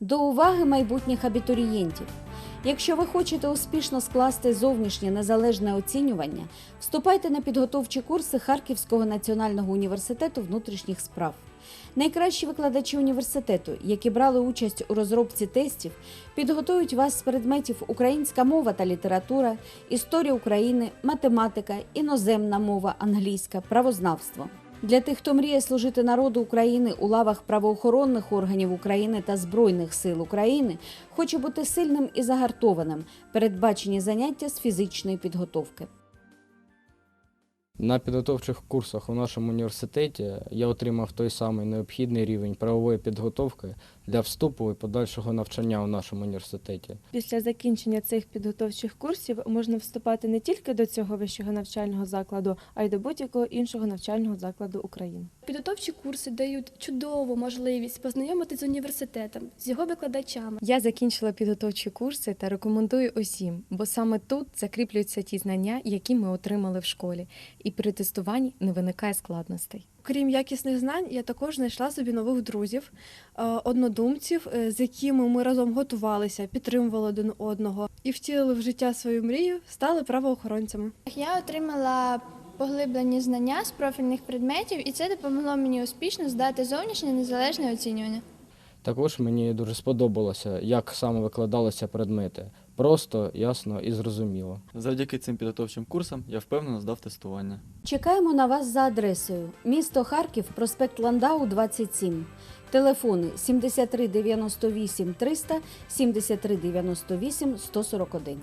До уваги майбутніх абітурієнтів. Якщо ви хочете успішно скласти зовнішнє незалежне оцінювання, вступайте на підготовчі курси Харківського національного університету внутрішніх справ. Найкращі викладачі університету, які брали участь у розробці тестів, підготують вас з предметів українська мова та література, історія України, математика, іноземна мова, англійська, правознавство. Для тих, хто мріє служити народу України у лавах правоохоронних органів України та Збройних сил України, хоче бути сильним і загартованим, передбачені заняття з фізичної підготовки. На підготовчих курсах у нашому університеті я отримав той самий необхідний рівень правової підготовки для вступу і подальшого навчання у нашому університеті. Після закінчення цих підготовчих курсів можна вступати не тільки до цього вищого навчального закладу, а й до будь-якого іншого навчального закладу України. Підготовчі курси дають чудову можливість познайомитися з університетом, з його викладачами. Я закінчила підготовчі курси та рекомендую усім, бо саме тут закріплюються ті знання, які ми отримали в школі, і при тестуванні не виникає складностей. Крім якісних знань, я також знайшла собі нових друзів, е, однодумців, е, з якими ми разом готувалися, підтримували один одного і втілили в життя свою мрію, стали правоохоронцями. Я отримала поглиблені знання з профільних предметів, і це допомогло мені успішно здати зовнішнє незалежне оцінювання. Також мені дуже сподобалося, як саме викладалися предмети. Просто, ясно і зрозуміло. Завдяки цим підготовчим курсам я впевнено здав тестування. Чекаємо на вас за адресою місто Харків, проспект Ландау, 27. Телефони 73 98 300 73 98 141.